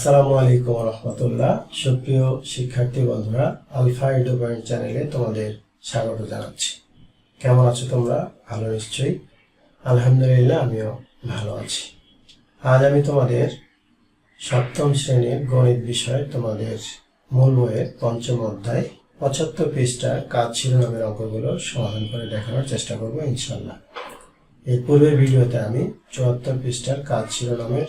আসসালামু আলাইকুম রহমতুল্লাহ। সুপ্রিয় শিক্ষার্থী বন্ধুরা, আলফা এডু পয়েন্ট চ্যানেলে তোমাদের স্বাগত জানাচ্ছি। কেমন আছো তোমরা? ভালো নিশ্চয়ই। আলহামদুলিল্লাহ, আমিও ভালো আছি। আজ আমি তোমাদের সপ্তম শ্রেণির গণিত বিষয়ে তোমাদের মূল বইয়ের পঞ্চম অধ্যায় পঁচাত্তর পৃষ্ঠার কাজ শিরোনামের অঙ্কগুলো সমাধান করে দেখানোর চেষ্টা করব ইনশাল্লাহ এর পূর্বের ভিডিওতে আমি চুয়াত্তর পৃষ্ঠার কাজ শিরোনামের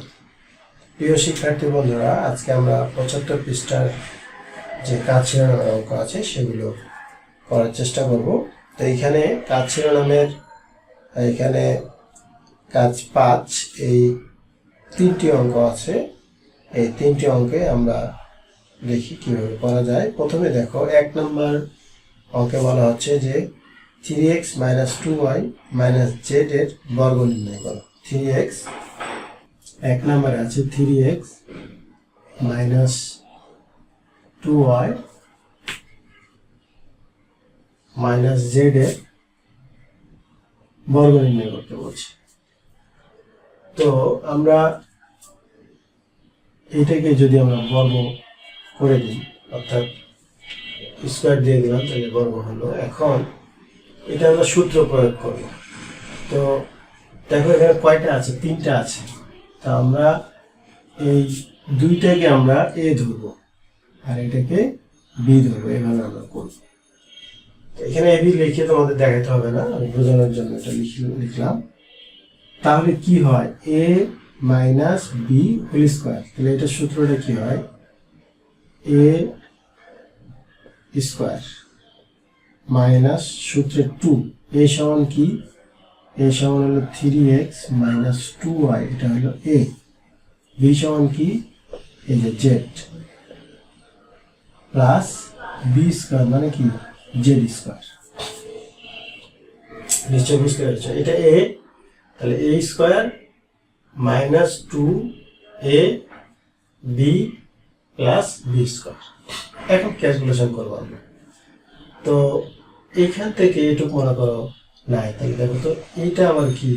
প্রিয় শিক্ষার্থী বন্ধুরা, আজকে আমরা পঁচাত্তর পৃষ্ঠার যে কাজ শিরোনামের অঙ্ক আছে, সেগুলো করার চেষ্টা করব। তো এইখানে কাজ শিরোনামের, এখানে কাজ পাঁচ, এই তিনটি অঙ্ক আছে। এই তিনটি অঙ্কে আমরা দেখি কীভাবে করা যায়। প্রথমে দেখো, এক নম্বর অঙ্কে বলা হচ্ছে যে three X minus two Y minus Z এর বর্গ নির্ণয় করো। থ্রি এক্স এক নম্বরে আছে three X minus two Y minus Z এর বর্গ নির্ণয় করতে বলছে। তো আমরা এটাকে যদি আমরা বর্গ করে দিই, অর্থাৎ স্কোয়ার দিয়ে দিলাম, তাহলে বর্গ হলো। এখন এটা আমরা সূত্র প্রয়োগ করব তো দেখো এখানে কয়টা আছে? তিনটা আছে। তা আমরা এই দুইটাকে আমরা এ ধরবো, আর এটাকে বি ধরবো, এভাবে আমরা করব। এখানে এবি লিখে তোমাদের দেখাতে হবে না, আমি বোঝানোর জন্য এটা লিখি- লিখলাম। তাহলে কি হয়? A minus B whole square. তাহলে এটা সূত্রটা কি হয়? এ স্কোয়ার মাইনাস সূত্রে টু। এ সমান কি? এ সমান হলো three X minus two Y এটা হলো এ বি সমান কি? এই যে জেড প্লাস বি স্কোয়ার মানে কি? জেড স্কোয়ার নিশ্চয় বুঝতে পেরেছ? এটা এ তাহলে A square minus two A B plus B square এখন ক্যালকুলেশন করব আমরা। তো এখান থেকে এটুকু মনে করো নাই, তাহলে দেখো তো, এইটা আবার কি?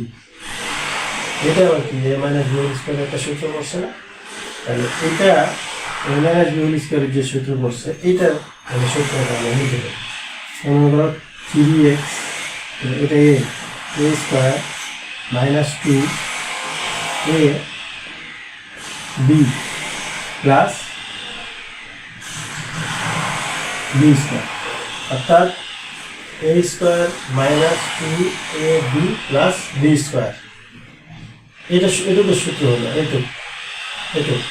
এটা আবার কি? এ মাইনাস বি হোল একটা সূত্র পড়ছে না? তাহলে এটা এ মাইনাস বি হোল স্কোয়ারের যে সূত্র পড়ছে এটা তাহলে সূত্রটা আমরা লিখে দেবো মনে করো থ্রি এক্স এটা A A square minus two A B plus B square অর্থাৎ A square minus two A B plus B square এটা এটুকু সূত্র হলো, এটুক এটুক।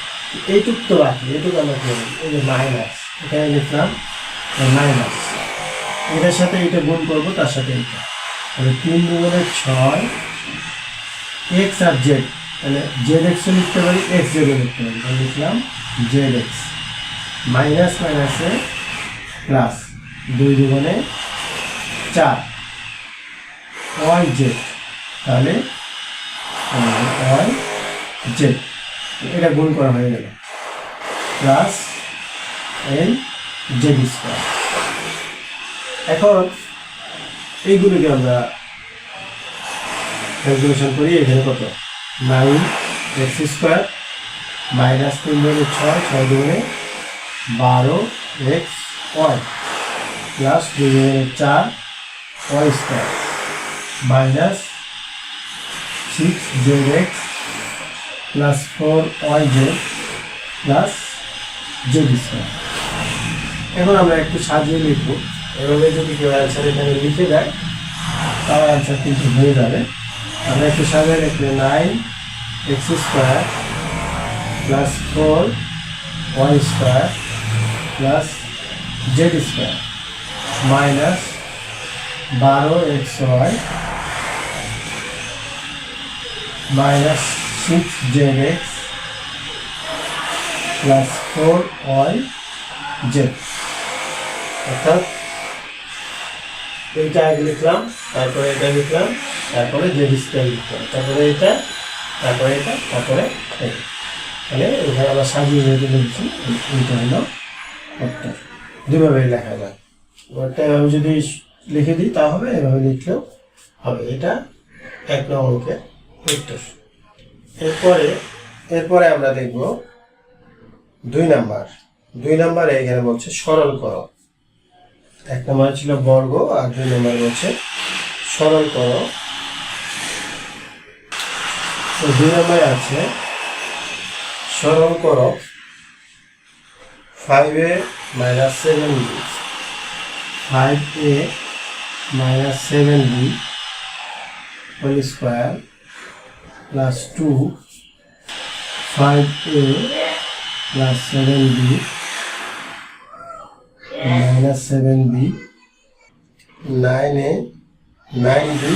এইটুক তো বাকি, এটুকু আমরা কি বলি? এই যে মাইনাস এখানে লিখলাম মাইনাস এটার সাথে এটা গুণ করব, তার সাথে এটা। তাহলে তিন দুগুণে ছয় এক্স আর জেড তাহলে জেড এক্সও লিখতে পারি এক্স জেডও লিখতে পারি। তাহলে লিখলাম জেড এক্স মাইনাস মাইনাসে প্লাস দুই দুগুণে চার। Y Z. তাহলে ওয়াই জেড। এটা গুণ করা হয়ে গেল। Plus L Z square. এখন এইগুলোকে আমরা ক্যালকুলেশন করি, এখানে কত? নাইন এক্স স্কোয়ার মাইনাস তিন দুগুণে ছয় ছয় দুগুণে বারো এক্স ওয়াই। প্লাস দুগুণে চার Z X plus four Y Z plus Z square এখন আমরা একটু সাজিয়ে লিখব। এভাবে যদি কেউ অ্যান্সার এখানে লিখে দেয়, তার অ্যান্সার কিন্তু হয়ে যাবে। আমরা একটু সাজিয়ে লিখলে nine X square plus four Y square plus Z square minus বারো, X, Y. Minus six, Z X plus four, Y, Z. অর্থাৎ এইটা আগে লিখলাম, তারপরে এটা লিখলাম, তারপরে জেড স্কোয়ার লিখলাম, তারপরে এটা তারপরে এটা তারপরে এটা। তাহলে এখানে আমরা সাজিয়ে রেখে লিখছি, এইটা হলো উত্তর দুইভাবে লেখা যায়। এবারটা এভাবে যদি লিখে দিই, তা হবে, এভাবে লিখলেও হবে। এটা এক নম্বর অঙ্কের উত্তর এরপরে এরপরে আমরা দেখব দুই নাম্বার। দুই নাম্বারে এখানে বলছে সরল করো। এক নম্বরে ছিল বর্গ, আর দুই নম্বরে বলছে সরল করো। দুই নম্বরে আছে সরল করো five A minus seven five A minus seven B whole square plus two five A plus seven B minus seven B nine A nine B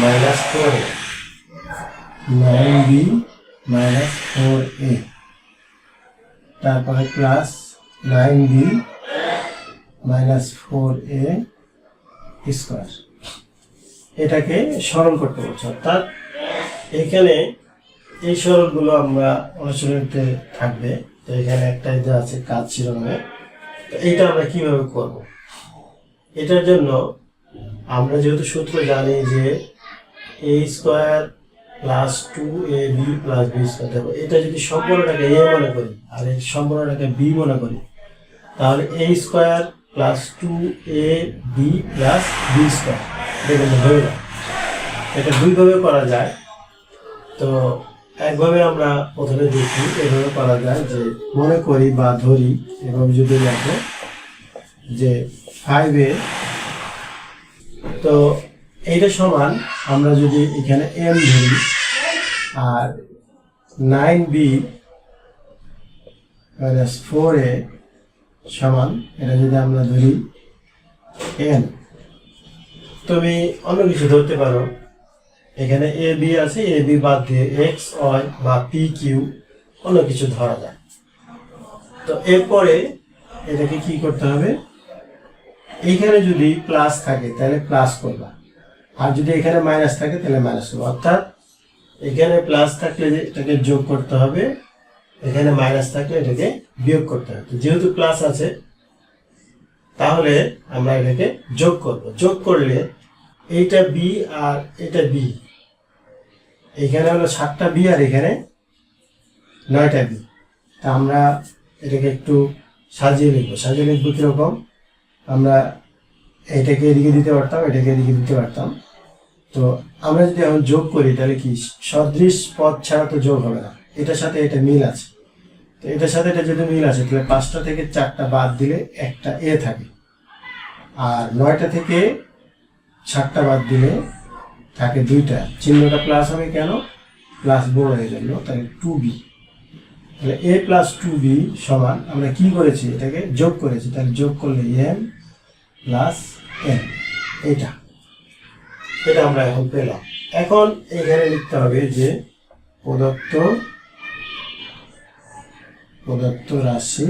minus four nine B minus four A তারপরে plus nine B minus four A square এটাকে সরল করতে বলছে। অর্থাৎ এখানে এই সরলগুলো আমরা অনুশীলনীতে থাকবে। তো এখানে একটা যে আছে, কাজ শিরোনামে। তো এইটা আমরা কীভাবে করব? এটার জন্য আমরা যেহেতু সূত্র জানি যে A square plus two A B plus B square দেখো, এটা যদি সম্পূর্ণটাকে এ মনে করি, আর এই সম্পূর্ণটাকে বি মনে করি, তাহলে A square plus two A B plus B square এটা হয়ে এটা দুইভাবে করা যায়। তো একভাবে আমরা প্রথমে দেখি, এভাবে করা যায় যে মনে করি বা ধরি, এভাবে যদি দেখো যে ফাইভে তো এইটা সমান আমরা যদি এখানে এম ধরি, আর nine B minus four A সমান, এটা যদি আমরা ধরি এন তুমি অন্য কিছু ধরতে পারো। এখানে এ বি আছে এ বি বাদ দিয়ে এক্স ওয়াই বা পি কিউ অন্য কিছু ধরা যায় তো এরপরে এটাকে কি করতে হবে? এইখানে যদি প্লাস থাকে, তাহলে প্লাস করবা। আর যদি এখানে মাইনাস থাকে, তাহলে মাইনাস করবা। অর্থাৎ এখানে প্লাস থাকলে এটাকে যোগ করতে হবে এখানে মাইনাস থাকলে এটাকে বিয়োগ করতে হবে। যেহেতু প্লাস আছে, তাহলে আমরা এটাকে যোগ করব। যোগ করলে এইটা বি আর এটা বি এখানে হলো সাতটা বি আর এখানে নয়টা বি তা আমরা এটাকে একটু সাজিয়ে লিখব। সাজিয়ে লিখব কীরকম? আমরা এটাকে এদিকে দিতে পারতাম, এটাকে এদিকে দিতে পারতাম। তো আমরা যদি এখন যোগ করি, তাহলে কি? সদৃশ পদ ছাড়া তো যোগ হবে না। এটার সাথে এটা মিল আছে। তো এটার সাথে এটা যদি মিল আছে তাহলে পাঁচটা থেকে চারটা বাদ দিলে একটা এ থাকে। আর নয়টা থেকে সাতটা বাদ দিলে থাকে দুইটা। চিহ্নটা প্লাস হবে কেন? প্লাস বড় হয়ে জন্য তাহলে টু বি তাহলে এ প্লাস টু বি সমান, আমরা কি করেছি? এটাকে যোগ করেছি, তাহলে যোগ করলে এম প্লাস এন এটা এটা আমরা এখন পেলাম। এখন এখানে লিখতে হবে যে প্রদত্ত প্রদত্ত রাশি।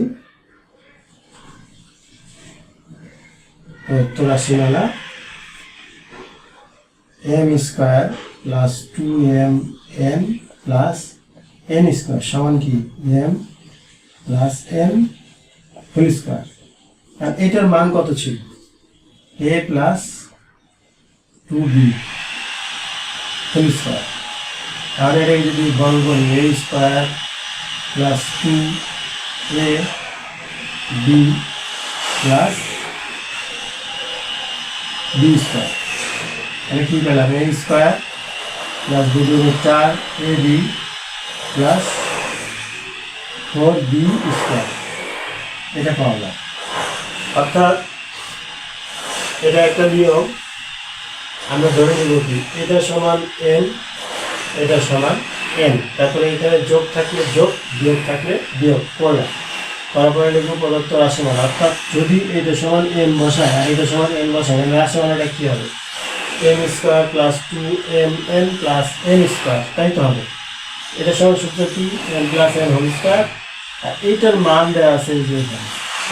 প্রদত্ত রাশি মালা M square plus two M N plus N square সমান কি? M plus N whole square আর এটার মান কত ছিল? A plus two B whole square তাহলে যদি করি A square two A B plus B square তাহলে কী পেলাম? এ স্কোয়ার প্লাস দু দুগুণে চার A B plus four B square এটা পাওয়া যায়। অর্থাৎ এটা একটা নিয়ম। আমরা ধরে নিব কি? এটা সমান এন এটা সমান এন তারপরে এখানে যোগ থাকলে যোগ, বিয়োগ থাকলে বিয়োগ করলাম তারপরে লিখব প্রদত্ত রাশিমান অর্থাৎ যদি এটা সমান এন বসায়, আর এটা সমান এন বসায়, তাহলে রাশিমানটা কী হবে? M square plus two M N plus N square তাই তো হবে? এটা সমান সূত্র কি? N plus N whole square আর এইটার মান দেওয়া আছে যে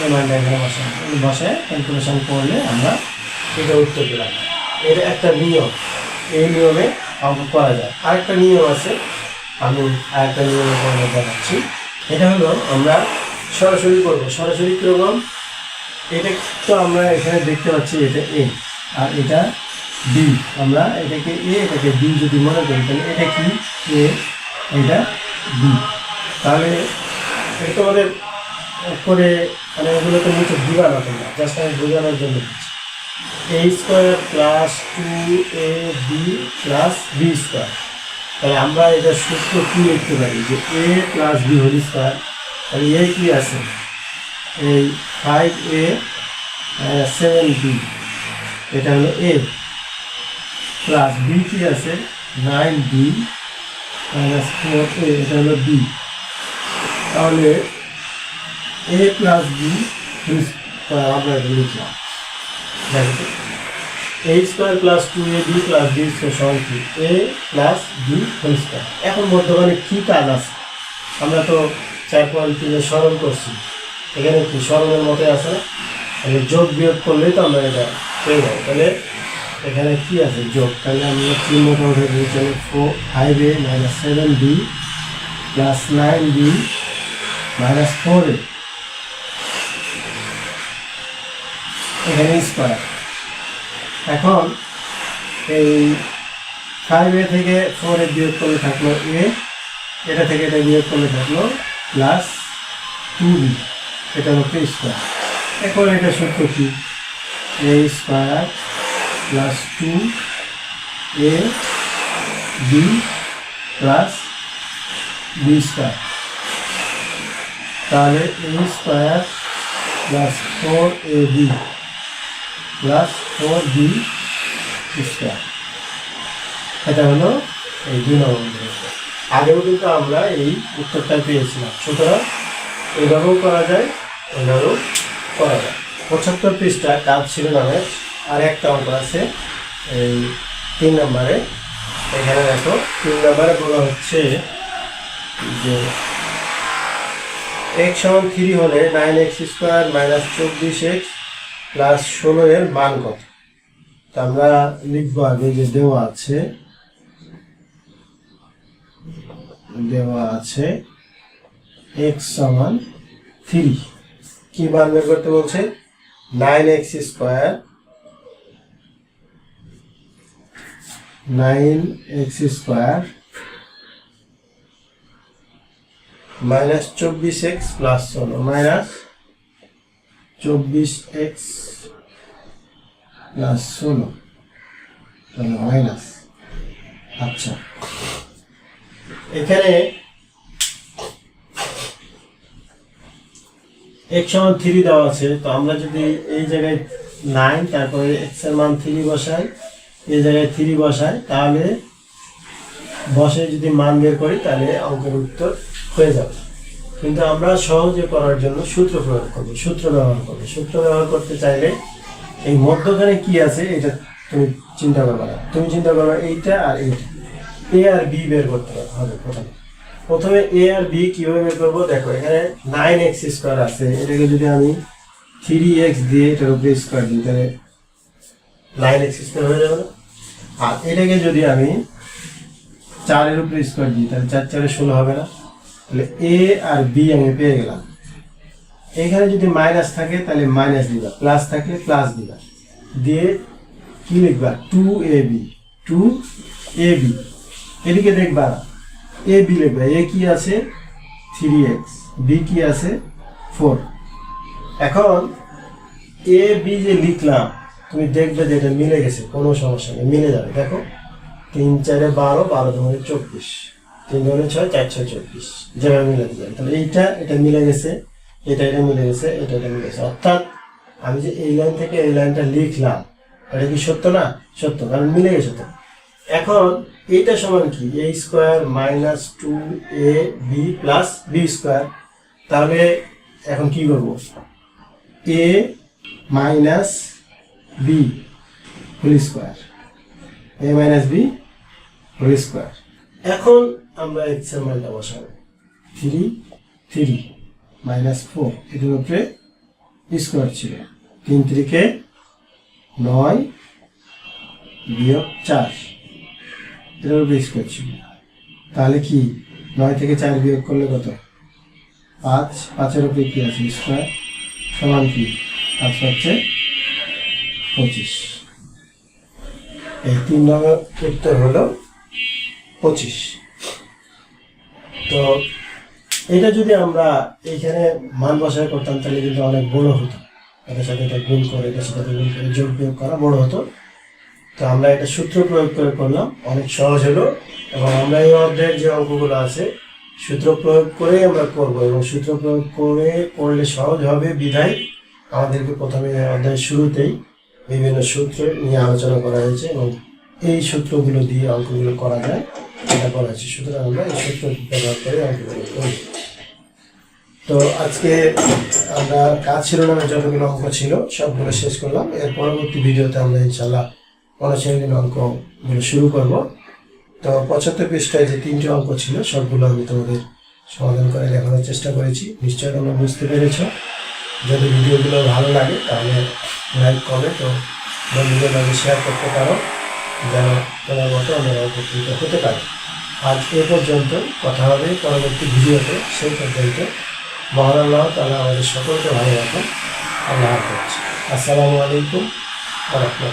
এই মানটা এখানে এই বসায় ক্যালকুলেশন করলে আমরা এটা উত্তর পেলাম এটা একটা নিয়ম। এই নিয়মে করা যায়। আরেকটা নিয়ম আছে। আমি আরেকটা নিয়মের করে দেখাচ্ছি এটা হলো আমরা সরাসরি করব সরাসরি কীরকম এটা তো আমরা এখানে দেখতে পাচ্ছি এটা এ, আর এটা বি। আমরা এটাকে এ, এটাকে বি যদি মনে করি, তাহলে এটা কি? এ, এটা বি। তাহলে এটা তোমাদের করে মানে এগুলো তো নিচে দিবা না তোমরা জাস্ট আমি বোঝানোর জন্য A square plus two A B plus B square. তাহলে আমরা এটা সূত্র কি লিখতে পারি? যে A plus B whole square তাহলে এ কি আছে? এই ফাইভ এ সেভেন বি এটা হলো এ প্লাস বি কি আছে? Nine B minus four A এটা হলো বি তাহলে এ প্লাস বি আমরা এটা লিখলাম। A square plus two A B plus B সমান কি A plus B whole square এখন মধ্যখানে কী কাজ আছে? আমরা তো চার পয়েন্ট স্মরণ করছি। এখানে কি স্মরণের মতো আছে? তাহলে যোগ বিয়োগ করলেই তো আমরা এটা পেয়ে যাব। তাহলে এখানে কি আছে যোগ? তাহলে আমরা চিহ্নটা উঠে দিয়েছি four five a minus seven b plus nine b minus four a এখানে স্কোয়ার এখন এই ফাইভ এ থেকে ফোর এ বিয়োগ করলে থাকল এ এটা থেকে এটা বিয়োগ করলে থাকল প্লাস টু বি এটা হচ্ছে স্কোয়ার এখন এটা সূত্র কি? A square plus two a b plus b square তাহলে a square plus four a b plus four b square এটা হলো এই দুই নম্বর। আগেও কিন্তু আমরা এই উত্তরটা পেয়েছিলাম। সুতরাং এইভাবেও করা যায়, এইভাবেও করা যায়। পঁচাত্তর পৃষ্ঠা কাজ নামে আর একটা অঙ্ক আছে। এই তিন নম্বরে। এখানে দেখো, তিন নম্বরে বলা হচ্ছে যে এক্স সমান থ্রি হলে নাইন এক্স স্কোয়ার মাইনাস চব্বিশ এক্স প্লাস ষোলো এর মান কত? তা আমরা লিখব আগে যে দেওয়া আছে। দেওয়া আছে এক্স সমান থ্রি কি মান বের করতে বলছে? Nine x square nine x square minus চব্বিশ এক্স প্লাস ষোলো। মাইনাস চব্বিশ এক্স প্লাস ষোলো, তাহলে মাইনাস আচ্ছা। এখানে এক্স সমান থ্রি দেওয়া আছে, তো আমরা যদি এই জায়গায় নাইন তারপরে এক্সের মান থ্রি বসাই, এই জায়গায় থ্রি বসাই, তাহলে বসে যদি মান বের করি, তাহলে অঙ্কের উত্তর হয়ে যাবে। কিন্তু আমরা সহজে করার জন্য সূত্র প্রয়োগ করব, সূত্র ব্যবহার করব। সূত্র ব্যবহার করতে চাইলে এই মধ্যখানে কি আছে, এটা তুমি চিন্তা করবে না। তুমি চিন্তা করবে এইটা আর এইটা। এ আর বি বের করতে হবে প্রথমে। প্রথমে এ আর বি কীভাবে বের করব? দেখো, এখানে নাইন এক্স স্কোয়ার আছে। এটাকে যদি আমি থ্রি এক্স দিয়ে এটার উপরে স্কোয়ার দিই, তাহলে নাইন এক্স স্কোয়ার হয়ে যাবে আর এটাকে যদি আমি চারের উপরে স্কোয়ার দিই, তাহলে চার চারে ষোলো হবে না? তাহলে এ আর বি আমি পেয়ে গেলাম। এখানে যদি মাইনাস থাকে, তাহলে মাইনাস দিবা। প্লাস থাকলে প্লাস দিবা। দিয়ে কি লিখবা? Two a b two a b এদিকে দেখবা এ বি লিখবা। এ কি আছে? থ্রি এক্স বি কি আছে? ফোর এখন এ বি যে লিখলাম, তুমি দেখবে যে এটা মিলে গেছে। কোনো সমস্যা নেই। মিলে যাবে। দেখো, তিন, চারে বারো বারো দুগুণে চব্বিশ। তিন দুগুণে ছয়, চার, ছয়, চব্বিশ। যেভাবে মিলে যাবে তাহলে এইটা, এটা মিলে গেছে, এটা এটা মিলে গেছে, এটা এটা মিলে গেছে। অর্থাৎ আমি যে এই লাইন থেকে এই লাইনটা লিখলাম, এটা কি সত্য না? সত্য, কারণ মিলে গেছে তো। এখন এইটা সমান কি? A square minus two a b plus b square তাহলে এখন কি করব? A minus b whole square a minus b whole square এখন আমরা এক্সের মানটা বসাবো। থ্রি থ্রি মাইনাস ফোর এটার উপরে স্কোয়ার ছিল। তিন ত্রিকে নয় বিয়োগ চার এটার উপরে স্কোয়ার ছিল। তাহলে কি? নয় থেকে চার বিয়োগ করলে কত? পাঁচ, পাঁচের উপরে কি আছে? স্কোয়ার সমান কি? পাঁচ হচ্ছে পঁচিশ। এই তিন নম্বর উত্তর হলো পঁচিশ। তো এটা যদি আমরা এইখানে মান বসায় করতাম, তাহলে কিন্তু অনেক বড় হতো। এটার সাথে এটা গুণ করে, এটার সাথে গুণ করে, যোগ বিয়োগ করা বড় হতো। তো আমরা এটা সূত্র প্রয়োগ করে করলাম, অনেক সহজ হলো। এবং আমরা এই অধ্যায়ের যে অঙ্কগুলো আছে, সূত্র প্রয়োগ করে আমরা করব। এবং সূত্র প্রয়োগ করে করলে সহজ হবে বিধায় আমাদেরকে প্রথমে অধ্যায়ের শুরুতেই বিভিন্ন সূত্র নিয়ে আলোচনা করা হয়েছে। এবং এই সূত্রগুলো দিয়ে অঙ্কগুলো করা যায়। এটা করা হয়েছে। সুতরাং আমরা এই সূত্র ব্যবহার করে অঙ্কগুলো করি তো আজকে আমরা কাজ শিরোনামে যতগুলো অঙ্ক ছিল সবগুলো শেষ করলাম। এর পরবর্তী ভিডিওতে আমরা ইনশাল্লাহ অনুশীলনী অঙ্কগুলো শুরু করব। তো পঁচাত্তর পৃষ্ঠায় যে তিনটি অঙ্ক ছিল, সবগুলো আমি তোমাদের সমাধান করে দেখানোর চেষ্টা করেছি। নিশ্চয়ই তোমরা বুঝতে পেরেছ। যদি ভিডিওগুলো ভালো লাগে, তাহলে লাইক কমেন্ট ও বন্ধুদের মাঝে শেয়ার করতে পারো। যেন তোমার মতো আমরা উপকৃত হতে পারি। আজ এ পর্যন্ত কথা হবে পরবর্তী ভিডিওতে। সেই পর্যন্ত মহান আল্লাহ তালা আমাদের সকলকে ভালো রাখুন। আল্লাহ আসসালামু আলাইকুম রহমতুল্লাহ।